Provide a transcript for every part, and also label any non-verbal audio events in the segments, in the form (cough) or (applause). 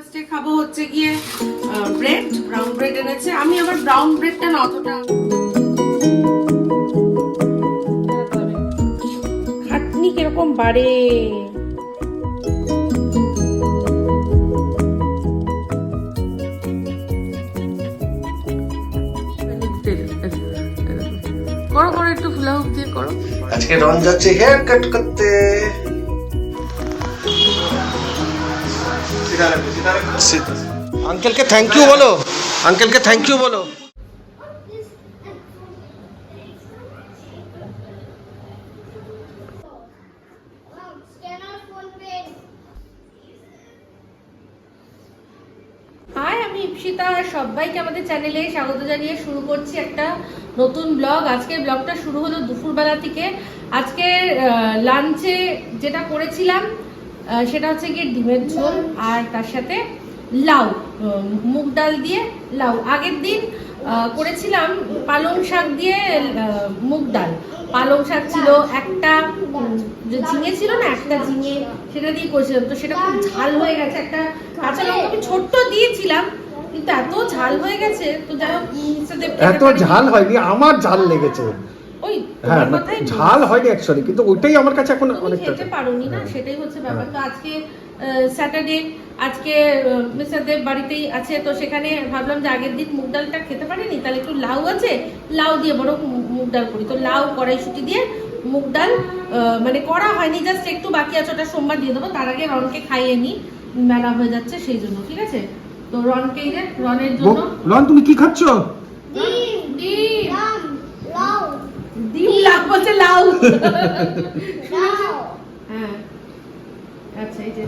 ব্রেকফাস্টে খাব হচ্ছে গিয়ে ব্রেড ব্রাউন ব্রেড এনেছে। আমি আবার ব্রাউন ব্রেডটা না অতটা খাটনি কীরকম বাড়ে? করো করো একটু ফুলা হুক দিয়ে করো আজকে রন যাচ্ছে হেয়ার কাট করতে। আঙ্কেলকে থ্যাংক ইউ বলো। আঙ্কেলকে থ্যাংক ইউ বলো। সবাইকে আমাদের চ্যানেলে স্বাগত জানিয়ে শুরু করছি একটা নতুন ব্লগ। আজকের ব্লগটা শুরু হলো দুপুরবেলা থেকে। আজকে লাঞ্চে যেটা করেছিলাম সেটা হচ্ছে গিয়ে ডিমের ঝোল আর তার সাথে লাউ মুগ ডাল দিয়ে লাউ। আগের দিন করেছিলাম পালং শাক দিয়ে মুগ ডাল। পালং শাক ছিল একটা ঝিঙে ছিল না একটা ঝিঙে সেটা দিয়ে করেছিলাম। তো সেটা খুব ঝাল হয়ে গেছে। একটা কাঁচা লঙ্কা আমি ছোট্ট দিয়েছিলাম কিন্তু এত ঝাল হয়ে গেছে। তো যাই হোক এত। ঝাল হয়নি আমার ঝাল লেগেছে। ওই হ্যাঁ। ঝাল হয়নি অ্যাকচুয়ালি কিন্তু ওইটাই আমার কাছে এখন অনেকটা খেতে পারোনি না সেটাই হচ্ছে ব্যাপার হ্যাঁ। তো আজকে স্যাটারডে আজকে মিস্টার দেব বাড়িতেই আছে তো সেখানে ভাবলাম যে আগের দিন মুগ ডালটা খেতে পারিনি তাহলে একটু লাউ আছে লাউ দিয়ে বড় মুগ ডাল করি তো লাউ কড়াইশুটি দিয়ে মুগ ডাল আহ, মানে করা হয়নি জাস্ট একটু বাকি আছে ওটা সোমবার দিয়ে দেবো তার আগে রনকে খাইয়ে নি মেলা হয়ে যাচ্ছে সেই জন্য ঠিক আছে তো রনকে রনের জন্য রন তুমি কি খাচ্ছ. ডিম. Lau. ডিম লাউ বলছে লাউ। হ্যাঁ। আচ্ছা এই যে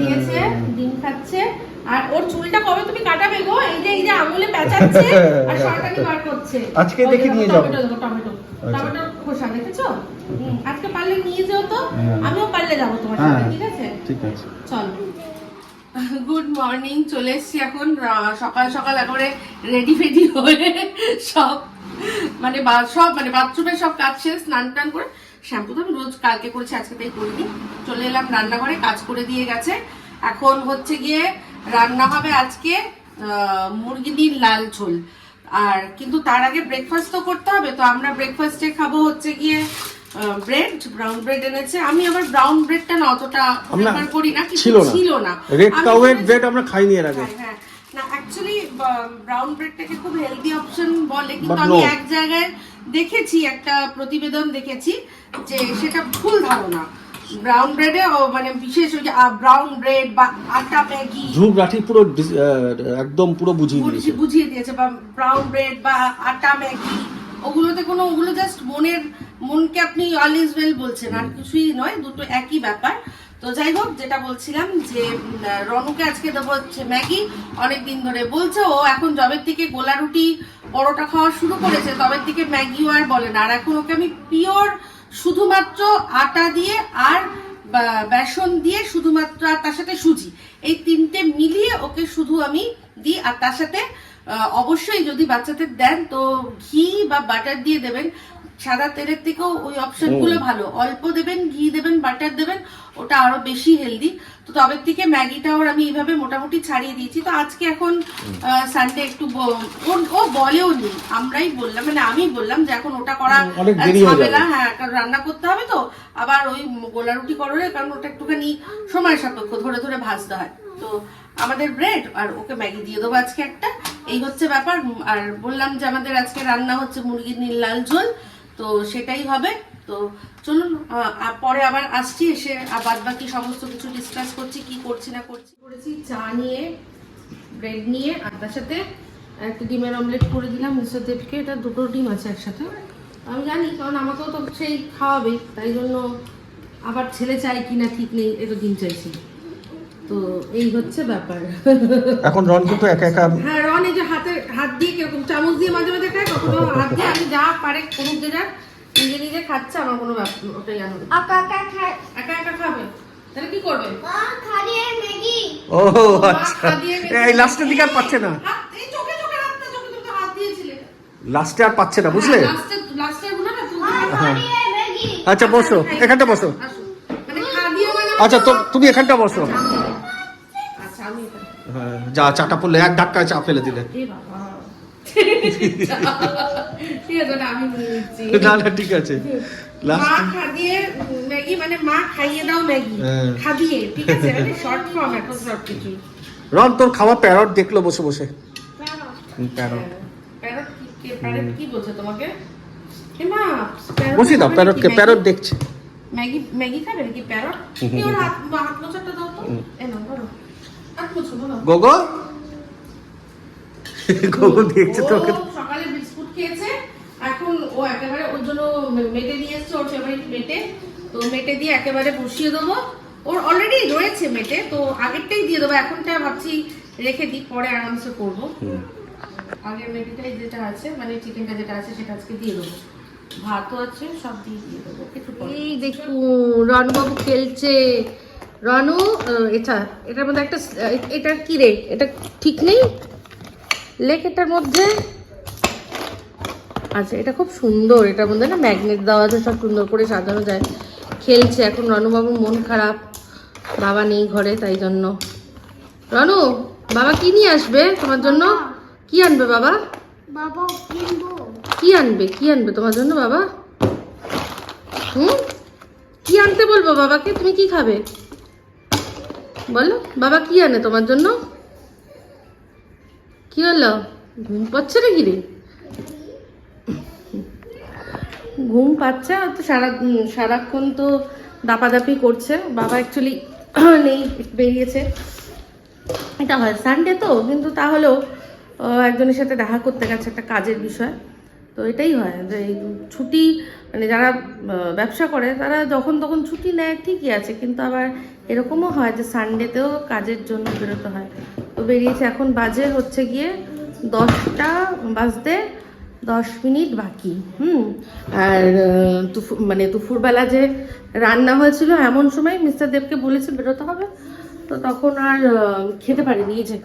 দিয়েছে ডিম খাচ্ছে। আর ওর চুলটা কবে তুমি কাটাবে গো? এই যে এই যে আঙুলে পেঁচাচ্ছে আর শর্টানি বার করছে? আজকে দেখে নিয়ে যাব। টমেটো আচ্ছা। টমেটোর খোসা দেখেছ? আজকে পারলে নিয়ে যেও তো। হ্যাঁ। আমিও পারলে যাব তোমার হ্যাঁ। সাথে ঠিক আছে? ঠিক আছে। চল। গুড মর্নিং চলে এসেছি এখন আহ, সকাল সকাল একেবারে রেডি ফেডি হয়ে সব মানে সব মানে বাথরুমের সব কাজ শেষ স্নান টান করে শ্যাম্পু তো আমি রোজ কালকে করেছি আজকে তাই করিনি। চলে এলাম রান্নাঘরে কাজ করে দিয়ে গেছে। এখন হচ্ছে গিয়ে রান্না হবে আজকে মুরগির লাল ঝোল। আর কিন্তু তার আগে ব্রেকফাস্ট তো করতে হবে তো আমরা ব্রেকফাস্টে খাব হচ্ছে গিয়ে ব্রেড ব্রাউন ব্রেড এনেছে। আমি আবার ব্রাউন ব্রেডটা না অতটা করি না কিন্তু ছিল না। রেড কাউয়ের ব্রেড আমরা খাইনি এর আগে। হ্যাঁ, হ্যাঁ। না অ্যাকচুয়ালি ব্রাউন ব্রেডটাকে খুব হেলদি অপশন বলে কিন্তু আমি এক জায়গায় দেখেছি একটা প্রতিবেদন দেখেছি যে সেটা ভুল ধারণা। ব্রাউন ব্রেডে মানে বিশেষ ওই যে ব্রাউন ব্রেড বা আটা ম্যাগি ধ্রুব রাঠি পুরো একদম পুরো বুঝিয়ে দিয়েছে। বুঝিয়ে- বুঝিয়ে দিয়েছে বা ব্রাউন ব্রেড বা আটা ম্যাগি ওগুলোতে কোনো ওগুলো জাস্ট মনের মনকে আপনি অল ইজ ওয়েল বলছেন আর কিছুই নয় দুটো একই ব্যাপার। তো যাই হোক, যেটা বলছিলাম যে রনুকে আজকে দেবো হচ্ছে ম্যাগি। অনেক দিন ধরে বলছে, ও এখন জবের থেকে গোলা রুটি, পরোটা খাওয়া শুরু করেছে, তবের থেকে ম্যাগিও আর বলে না। আর এখন ওকে আমি পিওর শুধুমাত্র আটা দিয়ে আর বেসন দিয়ে শুধুমাত্র আর তার সাথে সুজি। এই তিনটে মিলিয়ে ওকে শুধু আমি দিই, আর তার সাথে অবশ্যই যদি বাচ্চাদের দেন তো ঘি বা বাটার দিয়ে দেবেন। সাদা তেলের থেকেও ওই অপশনগুলো ভালো। অল্প দেবেন ঘি দেবেন বাটার দেবেন ওটা আরও বেশি হেলদি তো তবে থেকে ম্যাগিটাও আমি এইভাবে মোটামুটি ছাড়িয়ে দিয়েছি। তো আজকে এখন সানডে একটু ও বলেও নি। আমরাই বললাম মানে আমি বললাম যে এখন ওটা করা হবে দেরি হয়ে কারণ রান্না করতে হবে তো। আবার ওই গোলা রুটি করো রে, কারণ ওটা একটুখানি সময় সাপেক্ষ ধরে ধরে ভাজতে হয়। তো আমাদের ব্রেড আর ওকে ম্যাগি দিয়ে দেবো আজকে একটা। এই হচ্ছে ব্যাপার। আর বললাম যে আমাদের আজকে রান্না হচ্ছে মুরগির নীল লাল ঝোল, তো সেটাই হবে। তো চলুন পরে আবার আসছি, এসে বাদ বাকি সমস্ত কিছু ডিসকাস করছি, কি করছি না করছি। করেছি চা নিয়ে ব্রেড নিয়ে, আর তার সাথে একটা ডিমের অমলেট করে দিলাম মিস্টার দেবকে। এটা দুটো ডিম আছে একসাথে। আমি জানি, কারণ আমাকেও তো সেই খাওয়াবে তাই জন্য আবার ছেলে চাই কি না ঠিক নেই এতো ডিম চাইছি তো এই হচ্ছে ব্যাপার। এখন রন কিন্তু একা একা হ্যাঁ রন এই যে হাতে হাত দিয়ে কীরকম চামচ দিয়ে মাঝে মাঝে খায় কখনো (laughs) হাত দিয়ে আমি যা পারে করুক যে যাক নিজে নিজে খাচ্ছে আমার কোনো ব্যাপার ওটাই আনন্দ Aka aka aka. একা একা খাবে? তাহলে কি করবে? Ma khadiye ও মা আচ্ছা। এই লাস্টের দিকে আর পাচ্ছে না। লাস্টে আর পাচ্ছে না বুঝলে? khadiye Maggie. আচ্ছা বসো। এখানটা বসো। আসো। মানে আচ্ছা তো তুমি এখানটা বসো। যা চাটা পড়লে এক ধাক্কায় চা ফেলে দিলে। না না ঠিক আছে। মানে মা খাইয়ে দাও ম্যাগি। হ্যাঁ। মানে রন তোর খাওয়া প্যারট দেখল বসে বসে। প্যারট? কি কে- প্যারট কি বলছে তোমাকে? বসি দাও প্যারটকে প্যারট দেখছে। ম্যাগি ম্যাগি খাবে নাকি প্যারট? ওর হাত হাত মোছাটা দাও তো। এ নাও গোগো? গোগো দেখছে তোকে। সকালে বিস্কুট খেয়েছে। এখন ও একেবারে ওর জন্য মেটে নিয়ে এসছে ওর ফেভারিট মেটে। তো মেটে দিয়ে একেবারে বসিয়ে দেবো। ওর অলরেডি রয়েছে মেটে তো আগেরটাই দিয়ে দেবো। এখনটা ভাবছি রেখে দিই পরে আরামসে করব। আগের মেটেটাই যেটা আছে মানে চিকেনটা যেটা আছে সেটা আজকে দিয়ে দেবো। ভাতও আছে সব দিয়ে দিয়ে দেবো। একটু এই দেখুন রনবাবু খেলছে। রনু এটা এটার মধ্যে একটা এটা কি রে? এটা ঠিক নেই? লেখ এটার মধ্যে? আচ্ছা এটা খুব সুন্দর। এটার মধ্যে না ম্যাগনেট দেওয়া আছে সব সুন্দর করে সাজানো যায়। খেলছে এখন রনুবাবুর মন খারাপ। বাবা নেই ঘরে তাই জন্য। রনু বাবা কি নিয়ে আসবে তোমার জন্য? কি আনবে বাবা? বাবা কি আনবে? কি আনবে তোমার জন্য বাবা? হুম? কি আনতে বলব বাবাকে? তুমি কি খাবে? বলো, বাবা কি আনে তোমার জন্য? কি হলো? ঘুম পাচ্ছে নাকি রে? ঘুম পাচ্ছে, আর তো সারা সারাক্ষণ তো দাপাদাপি করছে। বাবা অ্যাকচুয়ালি (clears throat) নেই, বেরিয়েছে। এটা হয় সানডে তো, কিন্তু তাহলেও একজনের সাথে দেখা করতে গেছে একটা কাজের বিষয়। তো এটাই হয় যে ছুটি মানে যারা ব্যবসা করে, তারা যখন তখন ছুটি নেয়, ঠিকই আছে। কিন্তু আবার এরকমও হয় যে সানডেতেও কাজের জন্য বেরোতে হয়। তো বেরিয়েছে, এখন বাজে হচ্ছে গিয়ে দশটা বাজতে দশ মিনিট বাকি, হুম? আর দুপুর মানে দুপুরবেলা যে রান্না হয়েছিল, এমন সময় মিস্টার দেবকে বলেছে বেরোতে হবে। তো তখন আর খেতে পারিনি। যে,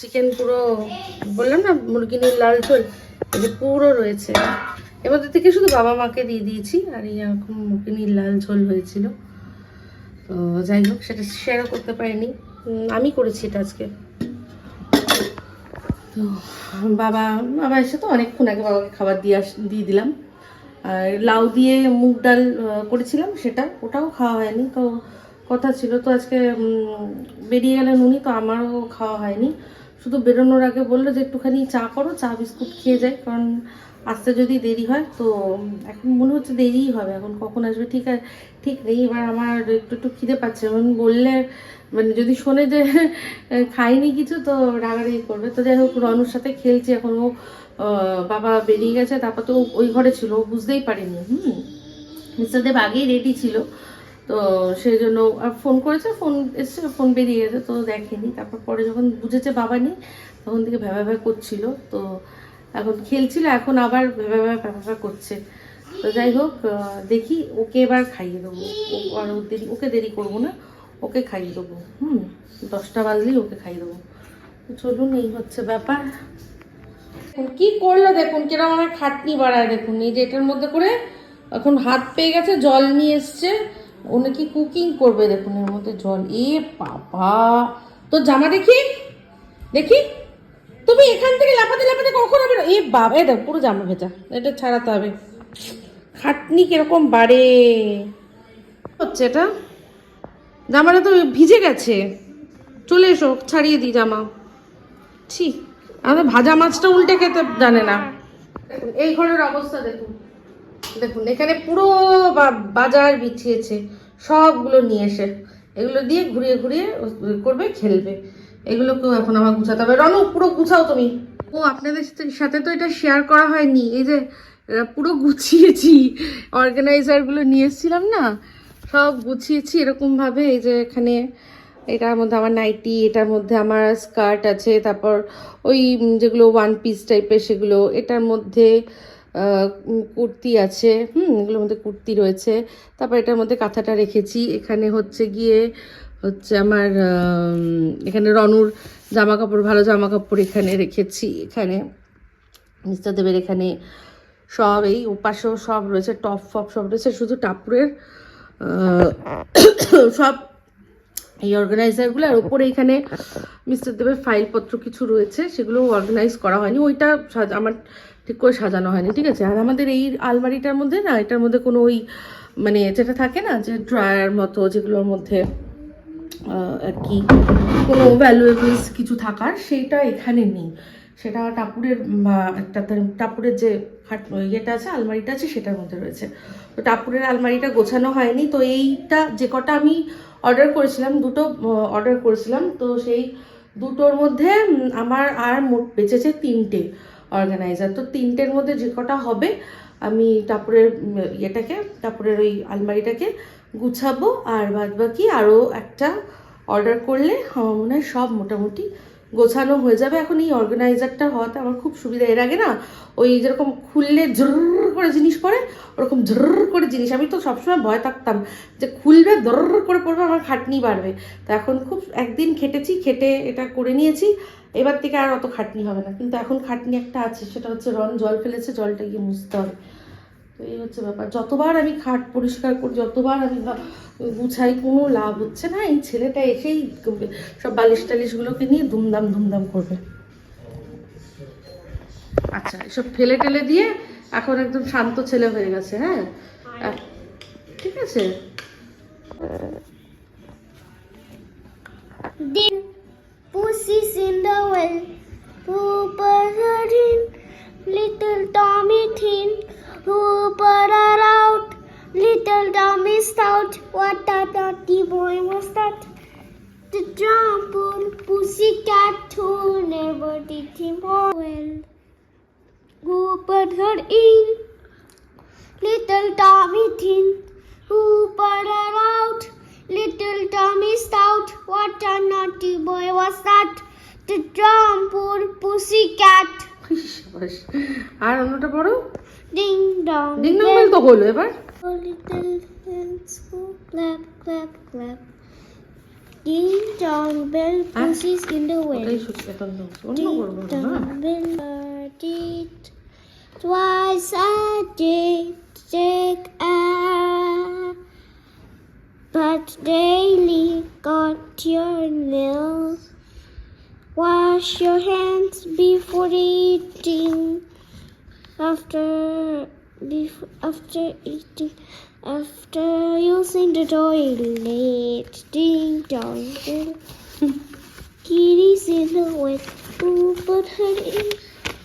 চিকেন পুরো, বললাম না মুরগিনীর লাল ঝোল? এই যে পুরো রয়েছে। এর মধ্যে থেকে শুধু বাবা মাকে দিয়ে দিয়েছি, আর এরকম নীল লাল ঝোল হয়েছিল। তো যাই হোক, সেটা শেয়ারও করতে পারিনি। আমি করেছি এটা আজকে। তো বাবা বাবা এসে তো অনেকক্ষণ আগে বাবাকে খাবার দিয়ে আস, দিয়ে দিলাম। আর লাউ দিয়ে মুগ ডাল করেছিলাম সেটা, ওটাও খাওয়া হয়নি। তো কথা ছিল, তো আজকে বেরিয়ে গেলেন উনি, তো আমারও খাওয়া হয়নি। শুধু বেরোনোর আগে বলল যে একটুখানি চা করো, চা, বিস্কুট খেয়ে যাই, কারণ আসতে যদি দেরি হয়, তো এখন মনে হচ্ছে দেরিই হবে, এখন কখন আসবে, ঠিক আছে ঠিক নেই, এবার আমার একটু একটু খিদে পাচ্ছে, এখন বললে মানে যদি শোনে যে খাইনি কিছু, তো রাগারাগি করবে, তো যাই হোক, রনুর সাথে খেলছি, এখন ও বাবা বেরিয়ে গেছে, তারপর তো ওই ঘরে ছিল, ও বুঝতেই পারিনি, হুম, মিস্টার দেব আগেই রেডি ছিল তো সেই জন্য আর ফোন করেছে ফোন এসছে ফোন বেরিয়ে গেছে তো দেখেনি। তারপর পরে যখন বুঝেছে বাবা নেই তখন থেকে ভ্যাবা ভ্যা করছিল। তো এখন খেলছিল এখন আবার ভ্যাবা ভ্যা ভ্যাবা ভ্যা করছে। তো যাই হোক দেখি ওকে এবার খাইয়ে দেবো। ও আর ও দেরি ওকে দেরি করব না ওকে খাইয়ে দেবো। হুম দশটা বাজলেই ওকে খাইয়ে দেবো। চলুন এই হচ্ছে ব্যাপার। কি করল দেখুন কীরকম আমার খাটনি বাড়ায় দেখুন। এই যে এটার মধ্যে করে এখন হাত পেয়ে গেছে জল নিয়ে এসছে। ও নাকি কুকিং করবে দেখুন, এর মধ্যে জল। এ বাবা। তো জামা দেখি? দেখি? তুমি এখান থেকে লাফাতে লাফাতে কখন হবে এ বাবা দেখ, পুরো জামা ভেজা। এটা ছাড়াতে হবে। খাটনি কীরকম বাড়ে। হচ্ছে এটা? জামাটা তো ভিজে গেছে। চলে এসো, ছাড়িয়ে দিই জামা। ঠিক আমাদের ভাজা মাছটা উল্টে খেতে জানে না। এই ঘরের অবস্থা দেখুন। দেখুন, এখানে পুরো বাজার বিছিয়েছে, সবগুলো নিয়ে এসে। এগুলো দিয়ে ঘুরিয়ে ঘুরিয়ে করবে, খেলবে। এগুলোকেও এখন আমার গুছাতে হবে। রনু, পুরো গুছাও তুমি। ও, আপনাদের সাথে- তো এটা শেয়ার করা হয়নি। এই যে পুরো গুছিয়েছি। অর্গানাইজারগুলো নিয়ে এসেছিলাম না, সব গুছিয়েছি এরকমভাবে। এই যে, এখানে এটার মধ্যে আমার নাইটি, এটার মধ্যে আমার স্কার্ট আছে, তারপর ওই যেগুলো ওয়ান পিস টাইপের সেগুলো, এটার মধ্যে কুর্তি আছে, হুম, এগুলোর মধ্যে কুর্তি রয়েছে। তারপর এটার মধ্যে কাঁথাটা রেখেছি। এখানে হচ্ছে গিয়ে হচ্ছে আমার এখানে রনুর জামা কাপড় ভালো জামা কাপড় এখানে রেখেছি। এখানে মিস্টার দেবের এখানে সব, এই ওপাশেও সব রয়েছে, টপ ফপ সব রয়েছে। শুধু টাপুরের সব এই অর্গানাইজারগুলো। আর উপরে এখানে মিস্টার দেবের ফাইলপত্র কিছু রয়েছে সেগুলো অর্গানাইজ করা হয়নি। ওইটা আমার ঠিক করে সাজানো হয়নি, ঠিক আছে? আর আমাদের এই আলমারিটার মধ্যে না, এটার মধ্যে কোনো ওই মানে যেটা থাকে না, যে ড্রয়ার মতো যেগুলোর মধ্যে আর কি, কোনো ভ্যালুয়েবলস কিছু থাকার, সেইটা এখানে নেই। সেটা টাপুরের একটা টাপুরের যে খাট ইয়েটা আছে, আলমারিটা আছে, সেটার মধ্যে রয়েছে। তো টাপুরের আলমারিটা গোছানো হয়নি, তো এইটা যে কটা আমি অর্ডার করেছিলাম, দুটো অর্ডার করেছিলাম, তো সেই দুটোর মধ্যে আমার আর মোট বেঁচেছে তিনটে। অর্গানাইজার। তো তিনটের মধ্যে যে কটা হবে, আমি টাপুরের ইয়েটাকে টাপুরের ওই আলমারিটাকে গুছাবো। আর বাদ বাকি আরও একটা অর্ডার করলে আমার মনে হয় সব মোটামুটি গোছানো হয়ে যাবে। এখন এই অর্গানাইজারটা হওয়াতে আমার খুব সুবিধা। এর আগে না, ওই যেরকম খুললে ঝর করে জিনিস পড়ে, ওরকম ঝর করে জিনিস। আমি তো সবসময় ভয় থাকতাম যে খুলবে দর করে পড়বে, আমার খাটনি বাড়বে। তো এখন খুব একদিন খেটেছি, খেটে এটা করে নিয়েছি। এবার থেকে আর অত খাটনি হবে না। কিন্তু এখন খাটনি একটা আছে, সেটা হচ্ছে রন জল ফেলেছে, জলটা গিয়ে মুছতে হবে। তো এই হচ্ছে ব্যাপার। যতবার আমি খাট পরিষ্কার করি যতবার আমি গুছাই কোনো লাভ হচ্ছে না। এই ছেলেটা এসেই সব বালিশ টালিশগুলোকে নিয়ে ধুমধাম ধুমধাম করবে। আচ্ছা এসব ফেলে টেলে দিয়ে এখন একদম শান্ত ছেলে হয়ে গেছে হ্যাঁ? ঠিক আছে? Din pussies in the well, pooper her in, little Tommy thin, boy was that? The jump on pussy cat who never did him well. Hooper her in, little Tommy thin, hooper her out. Little Tommy Stout, what a naughty boy was that? The drum poor pussy cat. সাবাস। আর অন্যটা পড়ো Ding dong. Ding dong bell তো হলো এবার Oh, let's clap, clap, clap. Ding dong bell pushes in the wind. Ding dong bell did twice a day take a but daily got your nails. Wash your hands before eating. After before, after eating. After using the toilet, ding dong, kitty's in the wet, who but her in?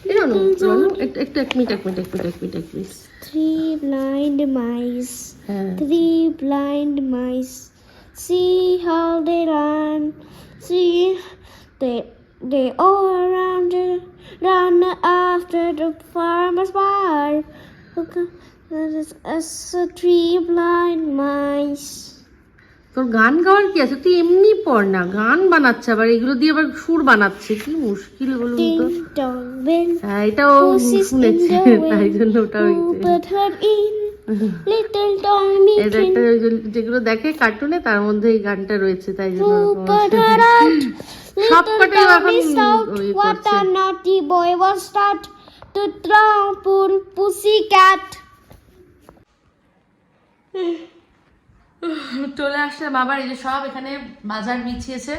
No, no, no, no. Take, me, take me, take me, take me, take me. Three blind mice, uh. three blind mice. See how they run, see they they all around, run after the farmer's wife. Okay. তোর গান গাওয়ার কি আছে? তুই এমনি পড় না গান বানাচ্ছে আবার এগুলো দিয়ে আবার সুর বানাচ্ছে কি মুশকিল বলুন তো. হ্যাঁ এটাও শুনেছি তাই জন্য ওটা এটা একটা যেগুলো দেখে কার্টুনে তার মধ্যে এই গানটা রয়েছে তাই জন্য? (laughs) সব কটাই এখন ওই করছে। a naughty boy was that? The trampool pussy cat. (sighs) চলে আসলাম আবার, এই যে সব এখানে বাজার বিছিয়েছে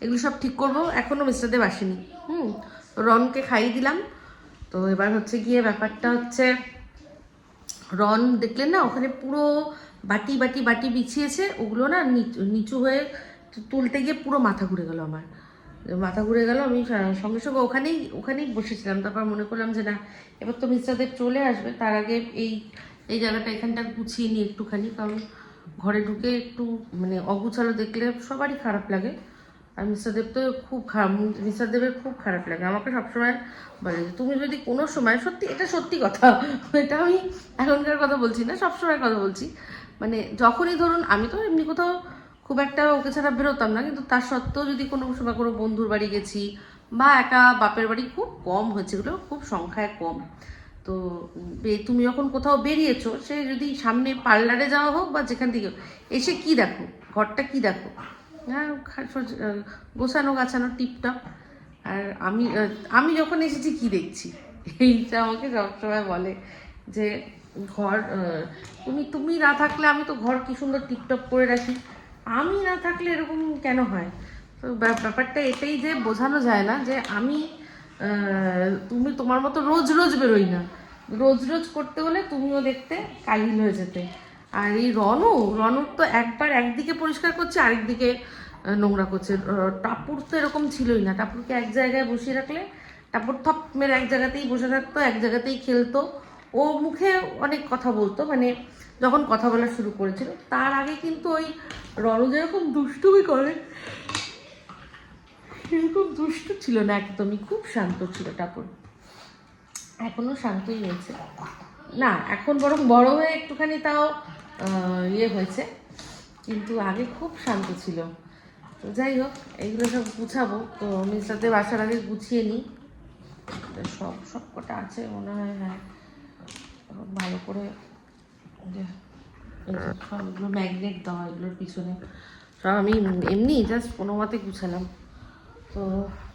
এগুলো সব ঠিক করব। এখনও মিস্টার দেব আসেনি। হুম, রনকে খাইয়ে দিলাম। তো এবার হচ্ছে গিয়ে ব্যাপারটা হচ্ছে, রন দেখলেন না, ওখানে পুরো বাটি বাটি বাটি বিছিয়েছে, ওগুলো না নিচু- হয়ে তুলতে গিয়ে পুরো মাথা ঘুরে গেল আমার। মাথা ঘুরে গেল, আমি সঙ্গে সঙ্গে ওখানেই ওখানেই বসেছিলাম। তারপর মনে করলাম যে না, এবার তো মিস্টার দেব চলে আসবে। তার আগে এই এই জায়গাটা এখানটা গুছিয়ে নিই একটুখানি, কারণ ঘরে ঢুকে একটু মানে অগুছালো দেখলে সবারই খারাপ লাগে। আর মিস্টার দেব তো খুব খারাপ মিস্টার দেবের খুব খারাপ লাগে। আমাকে সবসময় বলে যে, তুমি যদি কোনো সময় সত্যি, এটা সত্যি কথা। এটা আমি এখনকার কথা বলছি না সবসময় কথা বলছি। মানে যখনই ধরুন, আমি তো এমনি কোথাও খুব একটা ওকে ছাড়া বেরোতাম না, কিন্তু তার সত্ত্বেও যদি কোনো সময় কোনো বন্ধুর বাড়ি গেছি বা একা বাপের বাড়ি খুব কম হয়েছে, এগুলো খুব সংখ্যায় কম। তো তুমি যখন কোথাও বেরিয়েছো, সে যদি সামনে পার্লারে যাওয়া হোক বা যেখান থেকে এসে কি দেখো? ঘরটা কি দেখো? হ্যাঁ গোছানো গাছানো টিপটপ। আর আমি আমি যখন এসেছি, কি দেখছি? (laughs) এইটা আমাকে সবসময় বলে যে, ঘর তুমি তুমি না থাকলে আমি তো ঘর কি সুন্দর টিপটপ করে রাখি। আমি না থাকলে এরকম কেন হয়? তো ব্যাপ- ব্যাপারটা এটাই যে বোঝানো যায় না যে আমি তুমি তোমার মতো রোজ রোজ বেরোই না। রোজ রোজ করতে হলে তুমিও দেখতে কাহিল হয়ে যেতে। আর এই রনু, রনুর তো একবার একদিকে পরিষ্কার করছে, আরেকদিকে নোংরা করছে। টাপুর তো এরকম ছিলই না। টাপুরকে এক জায়গায় বসিয়ে রাখলে, টাপুর থপ মেরে এক জায়গাতেই বসে থাকতো, এক জায়গাতেই খেলতো। ও মুখে অনেক কথা বলতো মানে যখন কথা বলা শুরু করেছিল, তার আগে কিন্তু ওই রণ যেরকম দুষ্টুমি করে সেরকম দুষ্টু ছিল না একদমই, খুব শান্ত ছিল টাপুর এখনও শান্তই হয়েছে না, এখন বরং বড় হয়ে একটুখানি তাও ইয়ে হয়েছে, কিন্তু আগে খুব শান্ত ছিল। তো যাই হোক, এইগুলো সব গুছাবো। তো মিস্টারতে বাসার আগে গুছিয়ে নিই। সব সব কটা আছে মনে হয় হ্যাঁ। ভালো করে যে সবগুলো ম্যাগনেট দেওয়া এগুলোর পিছনে। সব আমি এমনি জাস্ট কোনো মতে গুছালাম। তো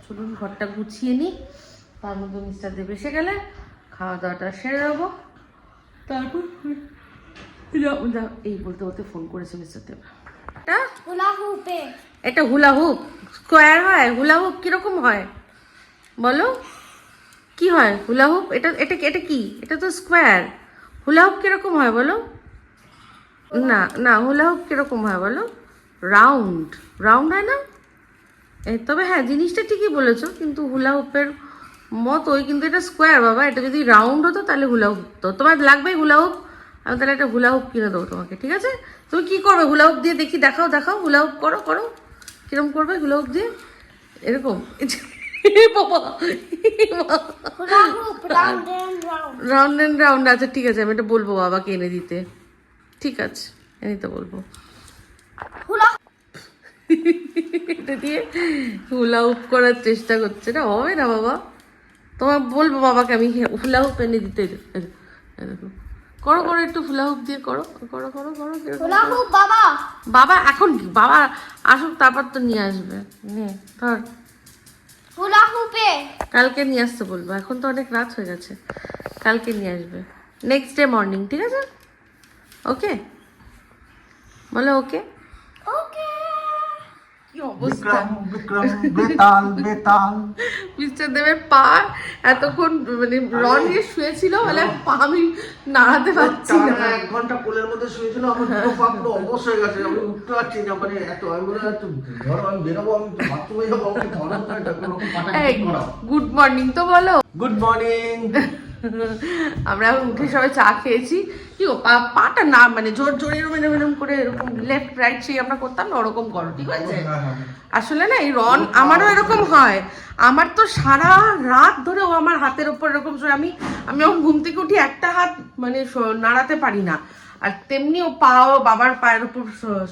চলুন ঘরটা গুছিয়ে নিই। তার মধ্যে মিস্টার দেব এসে গেলে খাওয়া দাওয়াটা সেরে দেবো তারপর এই বলতে বলতে ফোন করেছে মিস্টার দেব। এটা হুলা হুপে স্কোয়ার হয়? হুলা হুপ কীরকম হয়? বলো। কি হয়? হুলা হুপ এটা এটা এটা কি? এটা তো স্কোয়ার হুলা হুপ কীরকম হয় বলো? না না হুলা হুপ কীরকম হয় বলো? রাউন্ড রাউন্ড হয় না? তবে হ্যাঁ জিনিসটা ঠিকই বলেছ কিন্তু হুলা হুপের মতোই কিন্তু এটা স্কোয়ার বাবা এটা যদি রাউন্ড হতো তাহলে হুলা হুপ তো। তোমার লাগবে হুলা হুপ আমি তাহলে একটা হুলা হুপ কিনে দেবো তোমাকে ঠিক আছে? তুমি কি করবে হুলা হুপ দিয়ে দেখি দেখাও দেখাও হুলা হুপ করো করো। কিরম করবে হুলা হুপ দিয়ে? এরকম। রাউন্ড অ্যান্ড রাউন্ড আচ্ছা ঠিক আছে আমি এটা বলব বাবাকে এনে দিতে। ঠিক আছে এনে তো বলব। হুলা এটা দিয়ে হুলা হুপ করার চেষ্টা করছে। না হবে না বাবা। তোমার বলব বাবাকে আমি হুলা হুপ এনে দিতে। করো করো একটু হুলা হুপ দিয়ে করো করো করো করো হুলা হুপ বাবা। বাবা এখন বাবা আসুক তারপর তো নিয়ে আসবে। নে ধর। হুলা হুপে কালকে নিয়ে আসতে বলব। এখন তো অনেক রাত হয়ে গেছে। কালকে নিয়ে আসবে। নেক্সট ডে মর্নিং ঠিক আছে? ওকে বলো ওকে ওকে মিস্টার দেবের পা এতক্ষণ মানে রন নিয়ে শুয়েছিল বলে পা আমি নাড়াতে পারছি না। এক ঘণ্টা কোলের মধ্যে শুয়েছিল আমার দুটো পা পুরো অবশ হয়ে গেছে আমি উঠতে পারছি না মানে এত আমি বলে ধরো আমি বেরোবো আমি বাথরুমে যাব আমাকে ধরো করে কোনো রকম পাটা ঠিক করাও গুড মর্নিং তো বলো। গুড মর্নিং আমরা এখন উঠে সবাই চা খেয়েছি। কি গো পাটা না মানে জোর জোরে এরম এরম এরম করে এরকম লেফট রাইট সেই আমরা করতাম না ওরকম করো ঠিক আছে? আসলে না এই রন আমারও এরকম হয়। আমার তো সারা রাত ধরে ও আমার হাতের ওপর এরকম আমি আমি যখন ঘুম থেকে উঠি একটা হাত মানে নাড়াতে পারি না। আর তেমনি ও পাও বাবার পায়ের উপর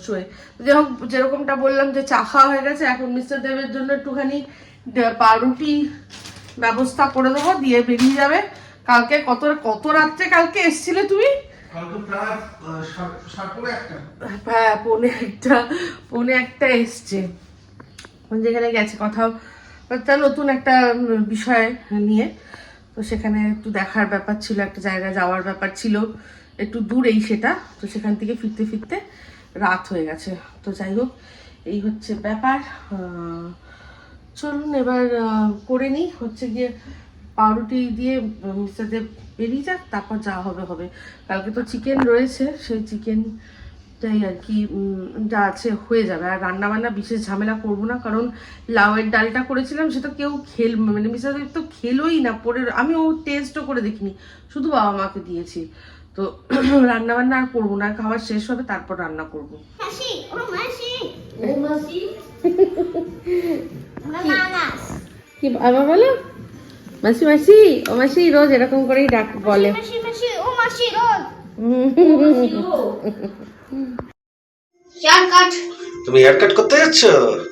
শোয়। যেরকম যেরকমটা বললাম যে চা খাওয়া হয়ে গেছে এখন মিস্টার দেবের জন্য একটুখানি পাউরুটি ব্যবস্থা করে দেবো দিয়ে বেরিয়ে যাবে। কালকে কত কত রাত্রে কালকে এসছিলে তুমি? হ্যাঁ পৌনে একটা পৌনে একটা এসছে। যেখানে গেছে একটা নতুন একটা বিষয় নিয়ে। তো সেখানে একটু দেখার ব্যাপার ছিল একটা জায়গায় যাওয়ার ব্যাপার ছিল। একটু দূরেই সেটা। তো সেখান থেকে ফিরতে ফিরতে রাত হয়ে গেছে। তো যাই হোক এই হচ্ছে ব্যাপার। চলুন এবার করে নিই। হচ্ছে গিয়ে পাউরুটি দিয়ে মিস্টার দেব বেরিয়ে যাক তারপর যা হবে হবে। কালকে তো চিকেন রয়েছে সেই চিকেনটাই আর কি যা আছে হয়ে যাবে। আর রান্না বান্না বিশেষ ঝামেলা করব না কারণ লাউয়ের ডালটা করেছিলাম সেটা কেউ খেল মানে মিস্টার দেব তো খেলোই না পরে আমি ও টেস্টও করে দেখিনি শুধু বাবা মাকে দিয়েছি। তো (clears throat) রান্নাবান্না আর করব না খাবার শেষ হবে তারপর রান্না করব। মাসি ও মাসি। ও মাসি। নানাস কি আবার বলো? মাসি মাসি ও মাসি রোজ এরকম করেই ডাক বলে। মাসি মাসি ও মাসি রোজ। হেয়ার কাট তুমি হেয়ার কাট করতে যাচ্ছ?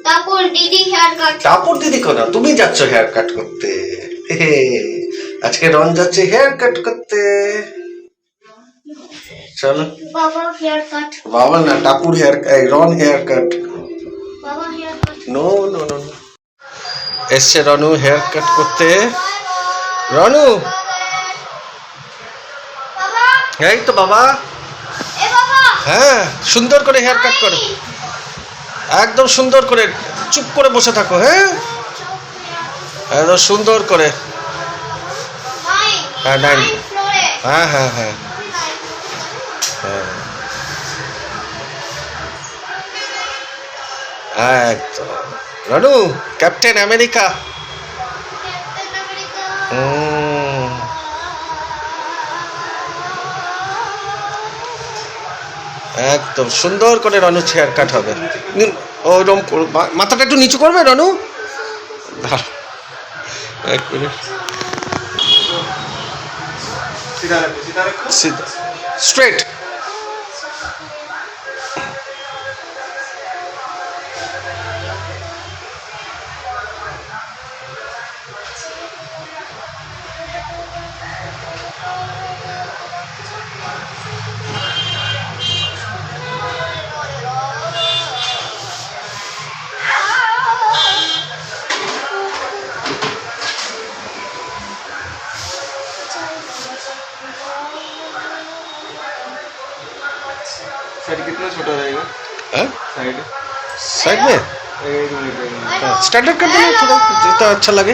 তারপর দিদি হেয়ার কাট টাপুর দিদি কোনা তুমি যাচ্ছ হেয়ার কাট করতে। আজকে রন যাচ্ছে হেয়ার কাট করতে। চলো বাবা হেয়ার কাট বাবা না টাপুর হেয়ার রন হেয়ার কাট বাবা hair cut no no no এসছে রনু হেয়ার কাট করতে। রনু! এই তো বাবা। হ্যাঁ সুন্দর করে হেয়ার কাট করো। একদম সুন্দর করে, চুপ করে বসে থাকো হ্যাঁ? একদম সুন্দর করে। হ্যাঁ নাইন হ্যাঁ হ্যাঁ হ্যাঁ। হ্যাঁ। একদম। Ronu Captain America. একদম সুন্দর করে রনু চেয়ার কাট হবে। ওরম মাথাটা একটু নিচু করবে রনু। এক মিনিট। স্ট্রেট साइड साइड में एक मिनट स्टैंडर्ड कर देना थोड़ा जितना अच्छा लगे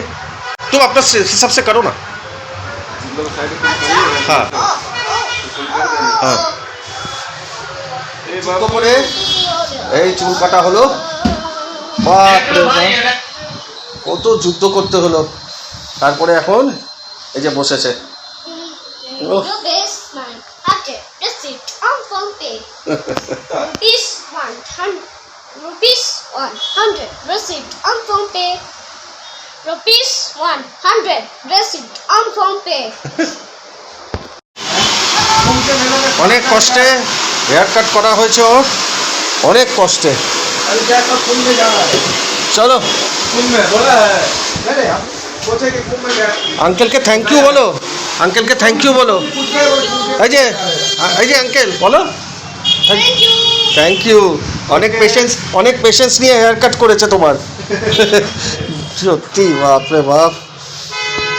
तुम अपना हिसाब से करो ना हाँ হ্যাঁ দুটো করে এই চুল কাটা হলো বাপরে কত যুদ্ধ করতে হলো তারপরে এখন এই যে বসেছে ও 1 rupees 100 received on phone pay. Rupees 100 received on phone pay. অনেক কষ্টে হেয়ার কাট করা হয়েছে ওর। অনেক কষ্টে। চলো। আঙ্কেলকে থ্যাংক ইউ বলো। আঙ্কেলকে থ্যাংক ইউ বলো। এই যে এই যে আঙ্কেল বলো। থ্যাংক ইউ অনেক পেশেন্স অনেক পেশেন্স নিয়ে হেয়ার কাট করেছে তোমার। সত্যি বাপরে বাপ।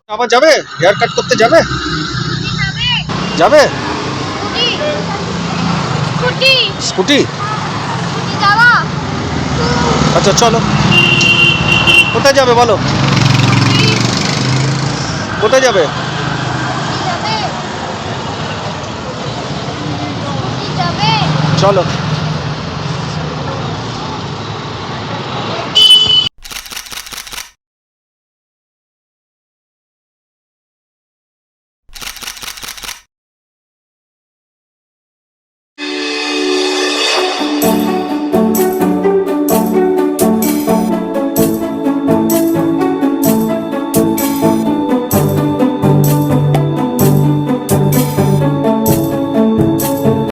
আবার যাবে? হেয়ার কাট করতে যাবে? যাবে. স্কুটি। আচ্ছা চলো। কোথায় যাবে বলো? কোথায় যাবে? যাবে। Scooty যাবে। চলো।